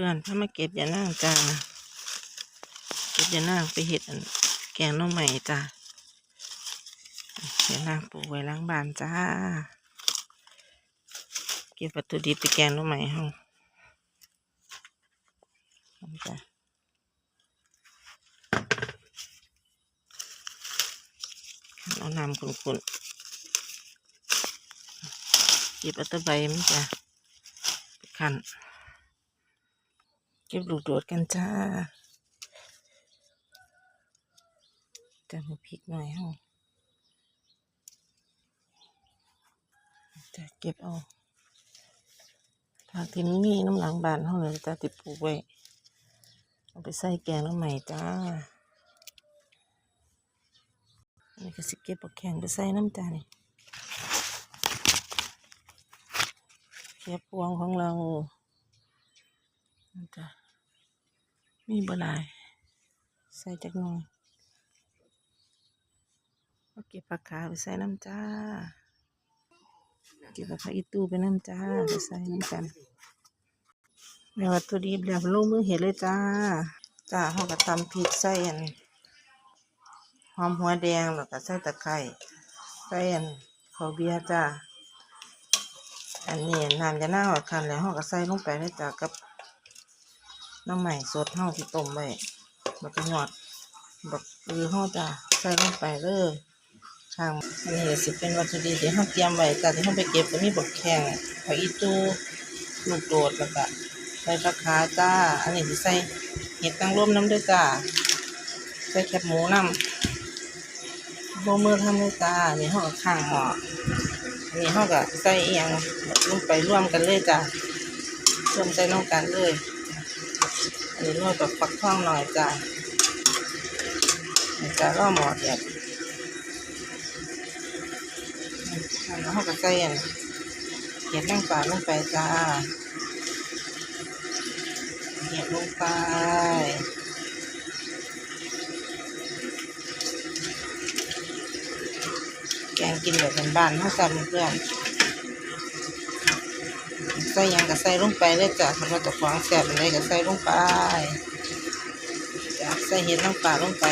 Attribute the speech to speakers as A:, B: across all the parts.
A: พื่อนๆถ้ามาเก็บยานางจ้าเก็บยานางไปเห็ดแกงน้องใหม่จ้ายานางปลูกไว้ล้างบานจ้า เก็บวัตถุดิบไปแกงน้องใหม่เฮาเอาจ้ะเอาน้ำขุ่นๆเก็บอัตใบมันจ้ะไปขัน เก็บลูกโดดกันจ้าจะมาพริกหน่อยเฮาจะเก็บเอาผักที่มันมีน้ำหลังบานเฮาเลยจ้าติดปลูกไว้เอาไปใส่แกงน้ำใหม่จ้าอันนี้ก็สิเก็บปักแข็งไปใส่น้ำจ้านี่เก็บพวงของเราจ้ะ มีบหลาย ใส่จักหน่อยเอาเก็บผักขาไปใส่น้ำจ้า เก็บผักอีตู้ไปน้ำจ้าไปใส่น้ำกันเดี๋ยววัตถุดิบเดี๋ยวลงมือเห็ดเลยจ้า จ้าเขาก็ตำพริกใส่อันหอมหัวแดงแล้วก็ใส่ตะไคร้ใส่อันข้าวเบียร์จ้า อันนี้น้ำจะน่าหอดคันแล้วเขาก็ใส่ลงไปเลยจ้ากับ น้ำใหม่สดเฮาที่ต้มไว้บักกะหยอดบักอือเฮาจ้ะใส่ลงไปเลยข้างอันนี้สิเป็นวัตถุดิบที่เฮาเตรียมไว้จ้ะที่เฮาไปเก็บก็มีบักแข้งผักอีตูลูกโดดแล้วก็ใส่ผักขาจ้า อันนี้สิใส่เห็ดนางร่วมน้ำด้วยจ้า ใส่แคบหมูน้ำโบมือทำเลยจ้าอันนี้เฮาก็ข้างห่ออันนี้เฮาก็ใส่เอียงลงไปร่วมกันเลยจ้ะรวมใส่น้องกันเลย อันนี้นวดแบบปักทองหน่อยจ้ะจ้ะก็หมดแบบแล้วเขาก็ใส่เห็ดนั่งปลาลงไปจ้าเห็ดลงไปแกงกินแบบเป็นบ้านเขาจำเพื่อน ส่ยังก็ใส่ลงไปเลยจ้ะคันว่าจะฟองแซ่บอะไรก็ใส่ลงไปจ้ะใส่เห็ดน้ำปลาลงไป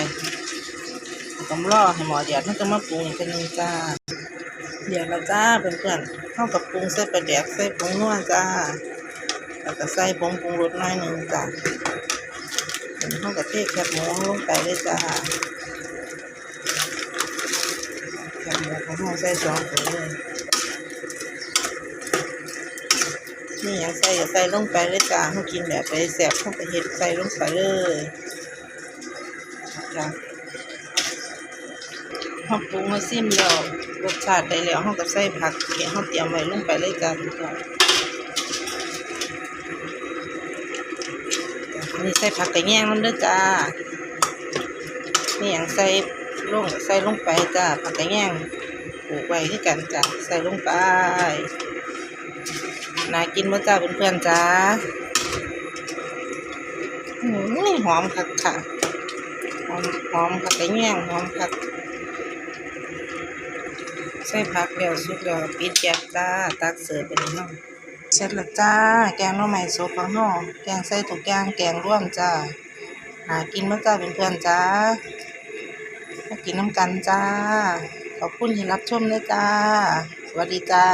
A: ต้องรอให้หมอเดือดมันจะมาปรุงอีกนึงจ้าเดี๋ยวละจ้าเพื่อนๆเข้ากับปรุงใส่ปลาแดกใส่ผงนัวจ้าแล้วก็ใส่ผงปรุงรสหน่อยหนึ่งจ้ะเข้ากับเทแคบหมูลงไปเลยจ้าแคบหมูของเราใส่สองถุงเลย นี่ยังใส่ใส่ลงไปเลยจ้าเขากินแบบไปแสบเข้าไปเห็ดใส่ลงไปเลยจ้าเขาปรุงมาซิมแล้วรสชาติได้แล้วเขาก็ใส่ผักที่เขาเตรียมไว้ลงไปเลยจ้าทุกคนอันนี้ใส่ผักกระแยงมันด้วยจ้านี่ยังใส่ลงใส่ลงไปจ้าผักกระแยงปลูกไว้ที่กันจ้าใส่ลงไป น่ากินมั้จ้าเพื่อนๆจ้าหอมคักค่ะ หอมหอมคักไก่แง่งหอมคักใส่ผักแล้วสุกแล้วปิดแก๊สจ้า ตักเสิร์ฟเป็นน้องเสร็จแล้วจ้า แกงน่อไม้สดของน้องแกงใส่ทุกอย่างแกงร่วมจ้าน่ากินมั้จ้าเพื่อนๆจ้ามากินน้ำกันจ้า ขอบคุณที่รับชมเลยจ้า สวัสดีจ้า